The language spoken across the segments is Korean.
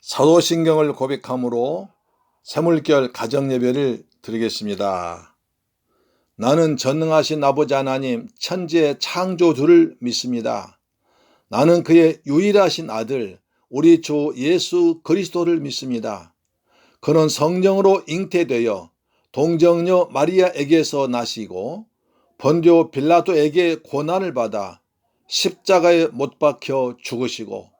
사도신경을 고백함으로 새물결 가정예배를 드리겠습니다. 나는 전능하신 아버지 하나님 천지의 창조주를 믿습니다. 나는 그의 유일하신 아들 우리 주 예수 그리스도를 믿습니다. 그는 성령으로 잉태되어 동정녀 마리아에게서 나시고 번dio 빌라도에게 고난을 받아 십자가에 못 박혀 죽으시고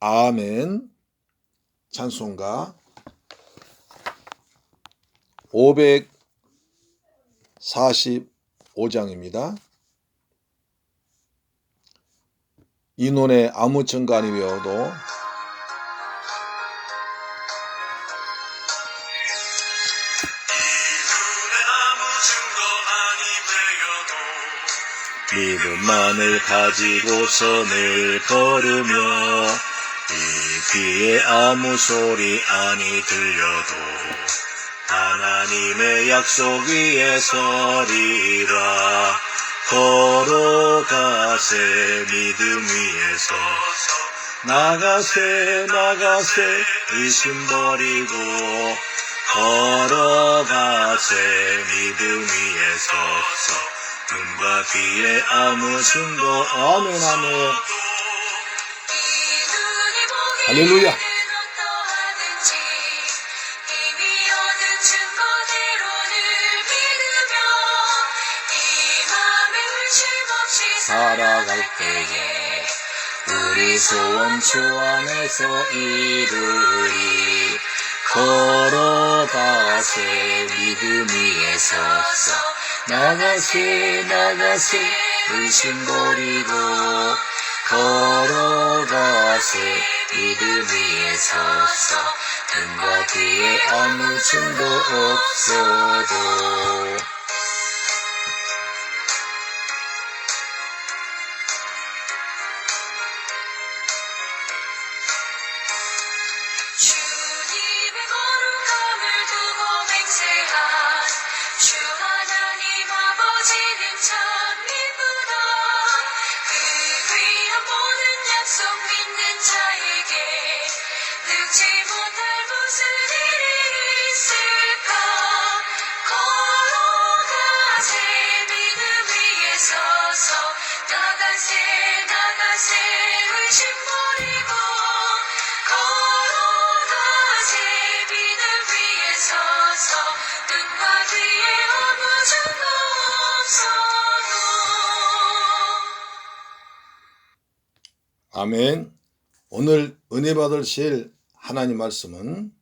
아멘. 찬송가 545장입니다. 이논의 아무 증간이 외워도 믿음만을 가지고서 늘 걸으며 이 귀에 아무 소리 아니 들려도 하나님의 약속 위에 서리라. 걸어가세 믿음 위에 서서 나가세 나가세 의심 버리고. 걸어가세 믿음 위에 서서 눈과 귀에 아무 증거 아멘 아멘 할렐루야. 살아갈 때에 우리 소원 주 안에서 이루리 걸어가세 믿음 위에 서서 나가세 나가세 의심 버리고 걸어가세 믿음 위에 서서 눈과 귀에 아무 증거 없어도 아멘. 오늘 은혜 받으실 하나님 말씀은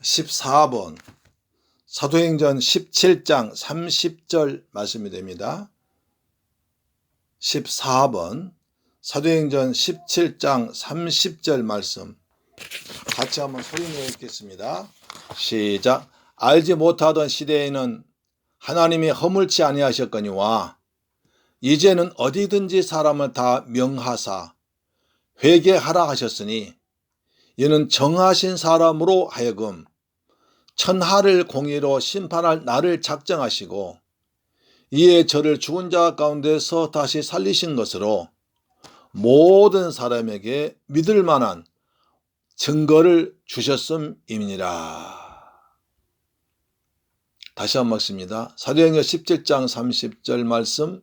14번 사도행전 17장 30절 말씀이 됩니다. 14번 사도행전 17장 30절 말씀 같이 한번 소리내어 읽겠습니다. 시작 알지 못하던 시대에는 하나님이 허물치 아니하셨거니와 이제는 어디든지 사람을 다 명하사 회개하라 하셨으니 이는 정하신 사람으로 하여금 천하를 공의로 심판할 날을 작정하시고 이에 저를 죽은 자 가운데서 다시 살리신 것으로 모든 사람에게 믿을 만한 증거를 주셨음이니라. 다시 한번 읽습니다. 사도행전 17장 30절 말씀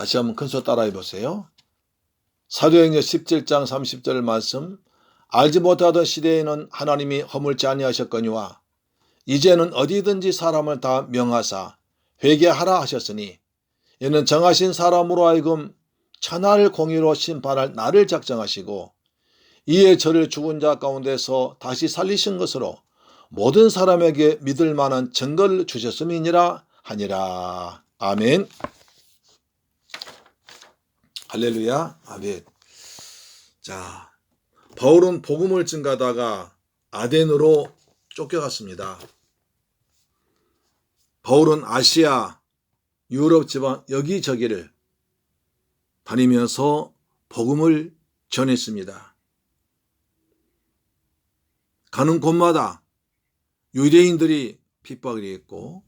다시 한번 큰 소리 따라해 보세요. 사도행전 17장 30절 말씀 알지 못하던 시대에는 하나님이 허물지 아니하셨거니와 이제는 어디든지 사람을 다 명하사 회개하라 하셨으니 이는 정하신 사람으로 하여금 천하를 공의로 심판할 날을 작정하시고 이에 저를 죽은 자 가운데서 다시 살리신 것으로 모든 사람에게 믿을 만한 증거를 주셨음이니라 하니라. 아멘. 할렐루야. 아멘. 자, 바울은 복음을 증가다가 아덴으로 쫓겨갔습니다. 바울은 아시아, 유럽 지방 여기저기를 다니면서 복음을 전했습니다. 가는 곳마다 유대인들이 핍박을 했고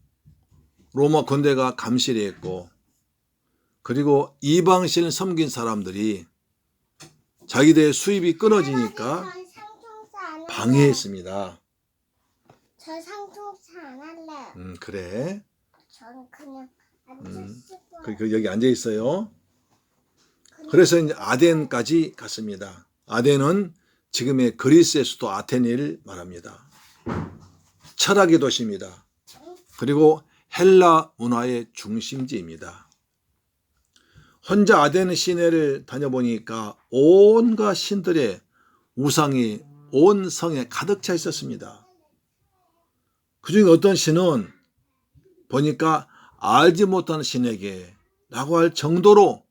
로마 군대가 감시를 했고 그리고 이방신을 섬긴 사람들이 자기들의 수입이 끊어지니까. 방해했습니다. 저 상통사 안 할래. 음, 그래. 전 그냥 음, 앉았을 거야. 그, 그 여기 앉아 있어요. 그래서 이제 아덴까지 갔습니다. 아덴은 지금의 그리스의 수도 아테네를 말합니다. 철학의 도시입니다. 그리고 헬라 문화의 중심지입니다. 혼자 아덴 시내를 다녀보니까 온갖 신들의 우상이 온 성에 가득 차 있었습니다. 그 중에 어떤 신은 보니까 알지 못하는 신에게 라고 할 정도로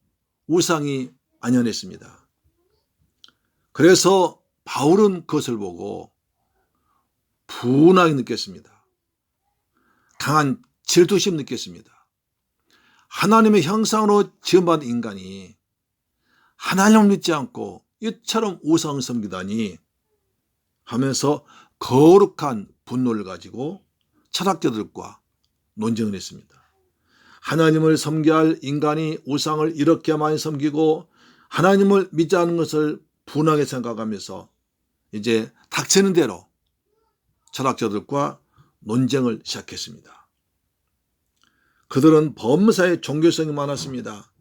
우상이 안연했습니다. 그래서 바울은 그것을 보고 분하게 느꼈습니다. 강한 질투심 느꼈습니다. 하나님의 형상으로 지음받은 인간이 하나님을 믿지 않고 이처럼 우상을 섬기다니 하면서 거룩한 분노를 가지고 철학자들과 논쟁을 했습니다. 하나님을 섬겨야 할 인간이 우상을 이렇게 많이 섬기고 하나님을 믿지 않은 것을 분하게 생각하면서 이제 닥치는 대로 철학자들과 논쟁을 시작했습니다. 그들은 범사에 종교성이 많았습니다.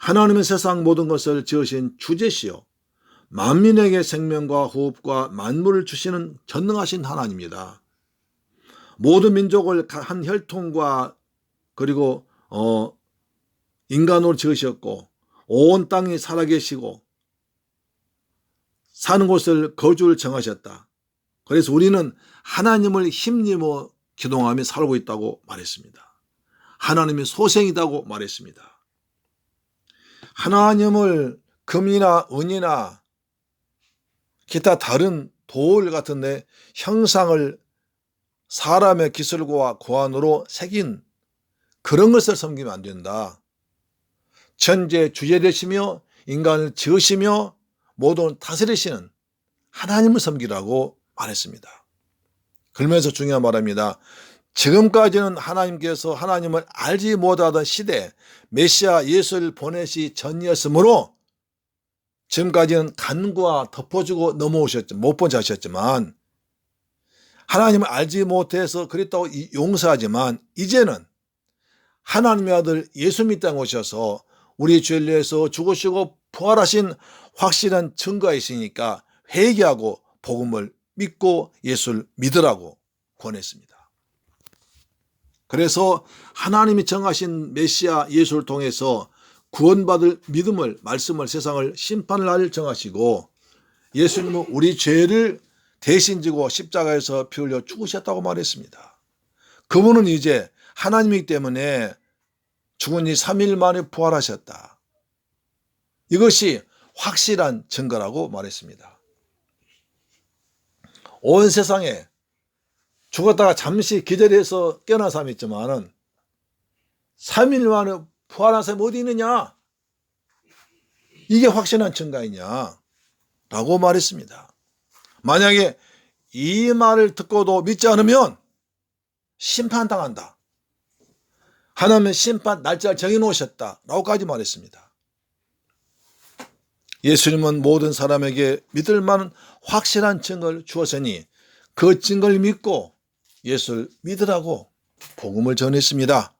하나님은 세상 모든 것을 지으신 주제시요. 만민에게 생명과 호흡과 만물을 주시는 전능하신 하나님입니다. 모든 민족을 한 혈통과 그리고 어 인간으로 지으셨고 온 땅이 살아계시고 사는 곳을 거주를 정하셨다. 그래서 우리는 하나님을 힘입어 기동하며 살고 있다고 말했습니다. 하나님의 소생이라고 말했습니다. 하나님을 금이나 은이나 기타 다른 돌 같은 데 형상을 사람의 기술과 고안으로 새긴 그런 것을 섬기면 안 된다. 천재 주제 되시며 인간을 지으시며 모든 다스리시는 하나님을 섬기라고 말했습니다. 그러면서 중요한 말입니다. 지금까지는 하나님께서 하나님을 알지 못하던 시대 메시아 예수를 보내시 전이었으므로 지금까지는 간과 덮어주고 넘어오셨죠. 못 본 자셨지만 하나님을 알지 못해서 그랬다고 용서하지만 이제는 하나님의 아들 예수 믿다 오셔서 우리 죄를 위해서 죽으시고 부활하신 확실한 증거가 있으니까 회개하고 복음을 믿고 예수를 믿으라고 권했습니다. 그래서 하나님이 정하신 메시아 예수를 통해서 구원받을 믿음을 말씀을 세상을 심판을 날 정하시고 예수님은 우리 죄를 대신 지고 십자가에서 피 흘려 죽으셨다고 말했습니다. 그분은 이제 하나님이기 때문에 죽은 지 3일 만에 부활하셨다. 이것이 확실한 증거라고 말했습니다. 온 세상에 죽었다가 잠시 기절해서 깨어난 사람이 있지만은 3일 만에 부활한 사람이 어디 있느냐? 이게 확실한 증거이냐? 라고 말했습니다. 만약에 이 말을 듣고도 믿지 않으면 심판당한다. 하나님은 심판 날짜를 정해놓으셨다. 라고까지 말했습니다. 예수님은 모든 사람에게 믿을 만한 확실한 증거를 주었으니 그 증거를 믿고 예수를 믿으라고 복음을 전했습니다.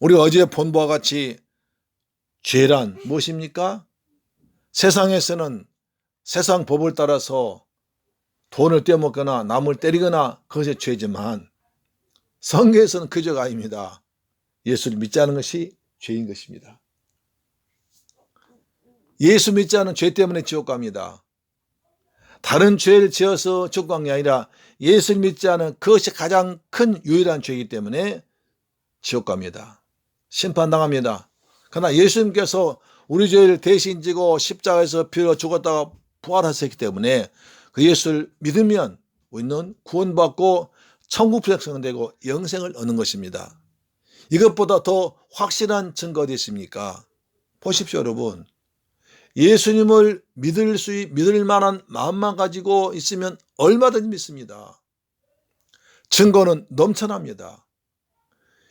우리 어제 본 바와 같이 죄란 무엇입니까? 세상에서는 세상 법을 따라서 돈을 떼먹거나 남을 때리거나 그것이 죄지만 성경에서는 그 죄가 아닙니다. 예수를 믿지 않은 것이 죄인 것입니다. 예수 믿지 않은 죄 때문에 지옥 갑니다. 다른 죄를 지어서 간게 아니라 예수를 믿지 않은 그것이 가장 큰 유일한 죄이기 때문에 지옥 갑니다. 심판당합니다. 그러나 예수님께서 우리 죄를 대신 지고 십자가에서 피로 죽었다가 부활하셨기 때문에 그 예수를 믿으면 우리는 구원받고 천국 백성은 되고 영생을 얻는 것입니다. 이것보다 더 확실한 증거 어디 있습니까? 보십시오, 여러분. 예수님을 믿을 수, 믿을 만한 마음만 가지고 있으면 얼마든지 믿습니다. 증거는 넘쳐납니다.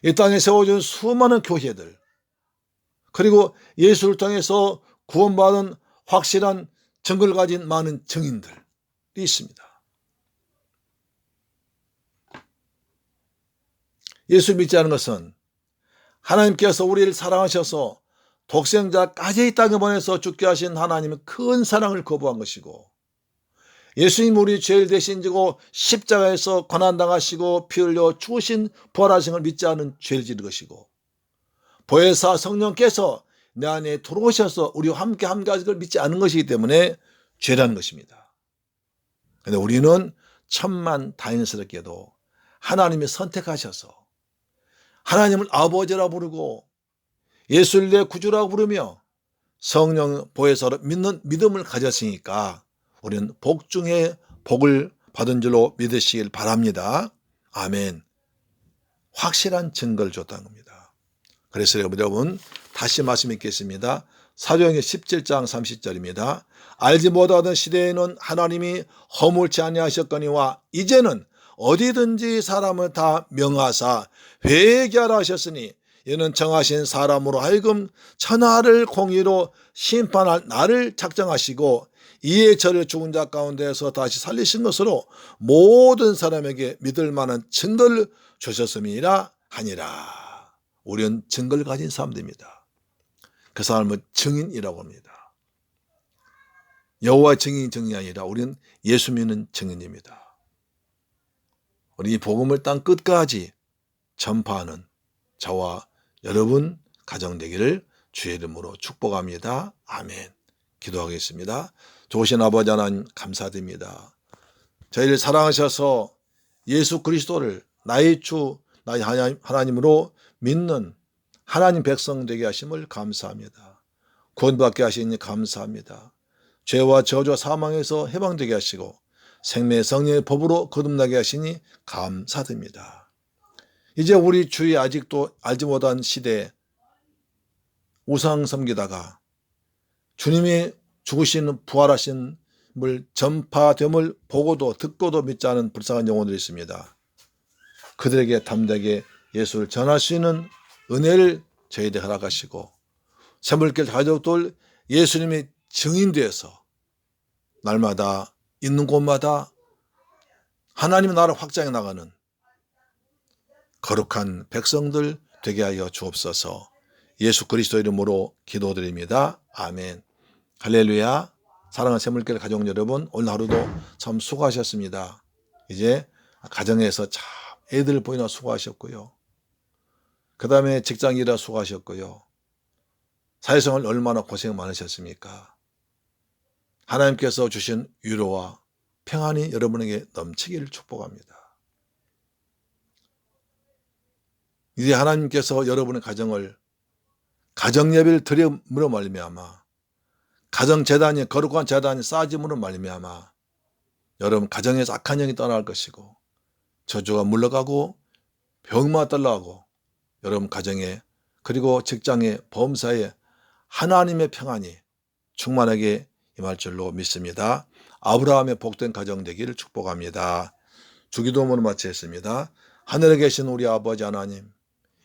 이 땅에 세워진 수많은 교회들, 그리고 예수를 통해서 구원받은 확실한 증거를 가진 많은 증인들이 있습니다. 예수 믿지 않은 것은 하나님께서 우리를 사랑하셔서 독생자까지 이 땅에 보내서 죽게 하신 하나님의 큰 사랑을 거부한 것이고 예수님 우리 죄를 대신 지고 십자가에서 고난당하시고 피 흘려 죽으신 부활하신 걸 믿지 않은 죄를 지은 것이고 보혜사 성령께서 내 안에 들어오셔서 우리와 함께 함께 하신 걸 믿지 않은 것이기 때문에 죄라는 것입니다. 그런데 우리는 천만 다행스럽게도 하나님이 선택하셔서 하나님을 아버지라 부르고 예수를 내 구주라고 부르며 성령 보혜사로 믿는 믿음을 가졌으니까 우리는 복 중에 복을 받은 줄로 믿으시길 바랍니다. 아멘. 확실한 증거를 줬다는 겁니다. 그래서 여러분 다시 말씀 읽겠습니다. 사도행전 17장 30절입니다. 알지 못하던 시대에는 하나님이 허물치 아니하셨거니와 이제는 어디든지 사람을 다 명하사 회개하라 하셨으니 이는 정하신 사람으로 하여금 천하를 공의로 심판할 날을 작정하시고 이에 저를 죽은 자 가운데서 다시 살리신 것으로 모든 사람에게 믿을 만한 증거를 주셨음이라 하니라. 우리는 증거를 가진 사람들입니다. 그 사람은 증인이라고 합니다. 여호와 증인 증인이 아니라 우리는 예수 믿는 증인입니다. 우리 이 복음을 땅 끝까지 전파하는 저와 여러분 가정 되기를 주의 이름으로 축복합니다. 아멘. 기도하겠습니다. 좋으신 아버지 하나님 감사드립니다. 저희를 사랑하셔서 예수 그리스도를 나의 주, 나의 하나님으로 믿는 하나님 백성 되게 하심을 감사합니다. 구원받게 하시니 감사합니다. 죄와 저주와 사망에서 해방되게 하시고 생명 성령의 법으로 거듭나게 하시니 감사드립니다. 이제 우리 주위 아직도 알지 못한 시대에 우상 섬기다가 주님이 죽으시는 부활하신 물 전파됨을 보고도 듣고도 믿지 않은 불쌍한 영혼들이 있습니다. 그들에게 담대하게 예수를 전할 수 있는 은혜를 저희들 허락하시고 새물길 가족들 예수님이 증인되어서 날마다 있는 곳마다 하나님의 나라 확장해 나가는 거룩한 백성들 되게 하여 주옵소서 예수 그리스도 이름으로 기도드립니다. 아멘. 할렐루야. 사랑하는 새물길 가족 여러분, 오늘 하루도 참 수고하셨습니다. 이제 가정에서 참 애들 보이나 수고하셨고요. 그 다음에 직장 일하 수고하셨고요. 사회생활 얼마나 고생 많으셨습니까? 하나님께서 주신 위로와 평안이 여러분에게 넘치기를 축복합니다. 이제 하나님께서 여러분의 가정을 가정 예배를 드림으로 말미암아 가정 재단이 거룩한 재단이 쌓아짐으로 말미암아 여러분 가정에서 악한 영이 떠날 것이고 저주가 물러가고 병마 떠나가고 여러분 가정에 그리고 직장에 범사에 하나님의 평안이 충만하게 임할 줄로 믿습니다. 아브라함의 복된 가정 되기를 축복합니다. 주기도문을 마치겠습니다. 하늘에 계신 우리 아버지 하나님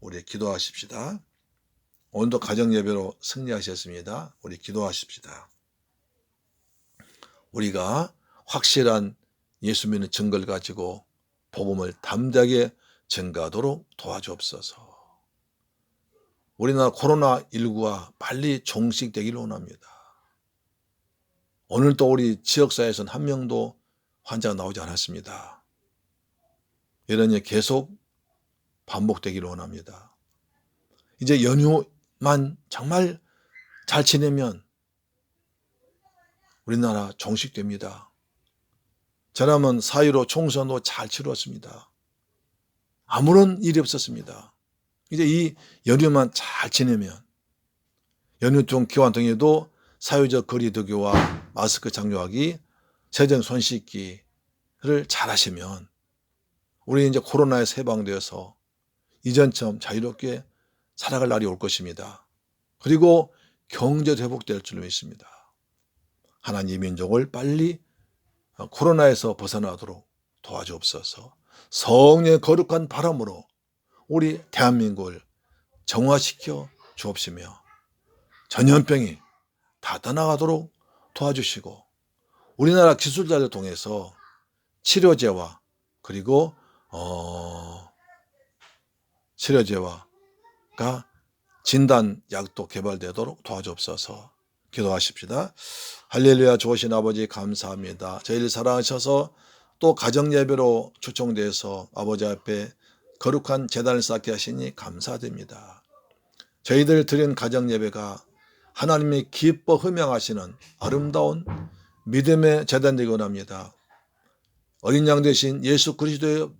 우리 기도하십시다. 오늘도 가정 예배로 승리하셨습니다. 우리 기도하십시다. 우리가 확실한 예수 믿는 증거를 가지고 복음을 담대하게 증가하도록 도와주옵소서. 우리나라 코로나19가 빨리 종식되기를 원합니다. 오늘 또 우리 지역사회에서는 한 명도 환자가 나오지 않았습니다. 일 계속 반복되기를 원합니다. 이제 연휴만 정말 잘 지내면 우리나라 종식됩니다. 저라면 4.15 총선도 잘 치루었습니다. 아무런 일이 없었습니다. 이제 이 연휴만 잘 지내면 연휴 중 기관 등에도 사회적 거리두기와 마스크 착용하기, 세정 손 씻기를 잘 하시면 우리 이제 코로나에 해방되어서 이전처럼 자유롭게 살아갈 날이 올 것입니다. 그리고 경제도 회복될 줄로 믿습니다. 하나님 민족을 빨리 코로나에서 벗어나도록 도와주옵소서. 성령의 거룩한 바람으로 우리 대한민국을 정화시켜 주옵시며 전염병이 다 떠나가도록 도와주시고 우리나라 기술자를 통해서 치료제와 그리고 어 치료제와가 진단 약도 개발되도록 도와주옵소서. 기도하십시다. 할렐루야 좋으신 아버지 감사합니다. 저희를 사랑하셔서 또 가정 예배로 초청돼서 아버지 앞에 거룩한 재단을 쌓게 하시니 감사드립니다. 저희들 드린 가정 예배가 하나님이 기뻐 흠양하시는 아름다운 믿음의 재단 되기 원합니다. 어린 양 대신 예수 그리스도의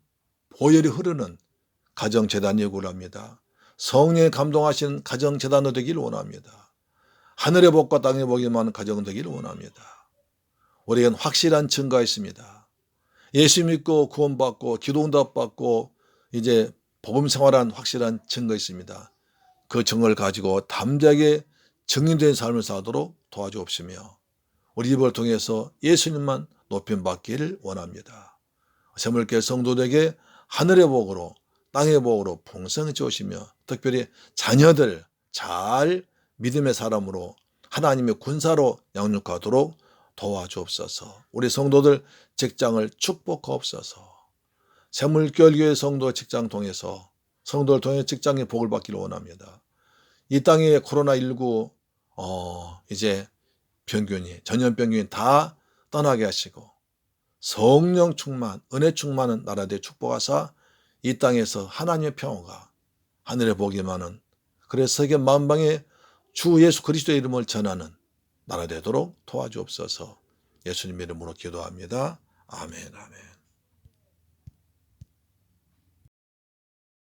보혈이 흐르는 가정 재단이 원합니다. 성령의 감동하시는 가정 재단도 되기를 원합니다. 하늘의 복과 땅의 복이 많은 가정 되기를 원합니다. 우리에겐 확실한 증거가 있습니다. 예수 믿고 구원받고 기도응답 받고 이제 복음 생활한 확실한 증거 있습니다. 그 증거를 가지고 담대하게 증인된 삶을 사도록 도와주옵시며 우리 입을 통해서 예수님만 높임 받기를 원합니다. 세물계 성도들에게 하늘의 복으로 땅의 복으로 풍성히 주시며 특별히 자녀들 잘 믿음의 사람으로 하나님의 군사로 양육하도록 도와주옵소서. 우리 성도들 직장을 축복하옵소서. 세물결교의 성도 직장 통해서 성도를 통해 직장의 복을 받기를 원합니다. 이 땅에 코로나19 어, 이제 병균이 전염병균이 다 떠나게 하시고 성령 충만, 은혜 충만한 나라 대 축복하사 이 땅에서 하나님의 평화가 하늘의 복이 많은 그래서 세계 만방에 주 예수 그리스도의 이름을 전하는 나라 되도록 도와주옵소서 예수님 이름으로 기도합니다. 아멘, 아멘.